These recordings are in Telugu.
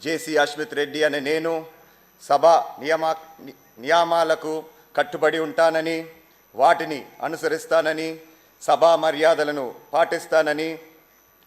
జేసీ అశ్విత్ రెడ్డి అనే నేను సభ నియమా ని- నియామాలకు కట్టుబడి ఉంటానని వాటిని అనుసరిస్తానని సభా మర్యాదలను పాటిస్తానని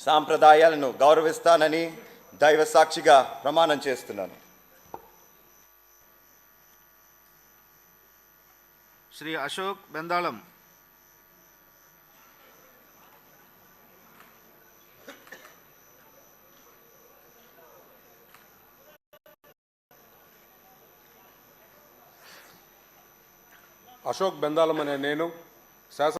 సాంప్రదాయాలను గౌరవిస్తానని దైవ సాక్షిగా ప్రమాణం చేస్తున్నాను. శ్రీ అశోక్ బెందాళం. అశోక్ బెందాలం అనే నేను శాసన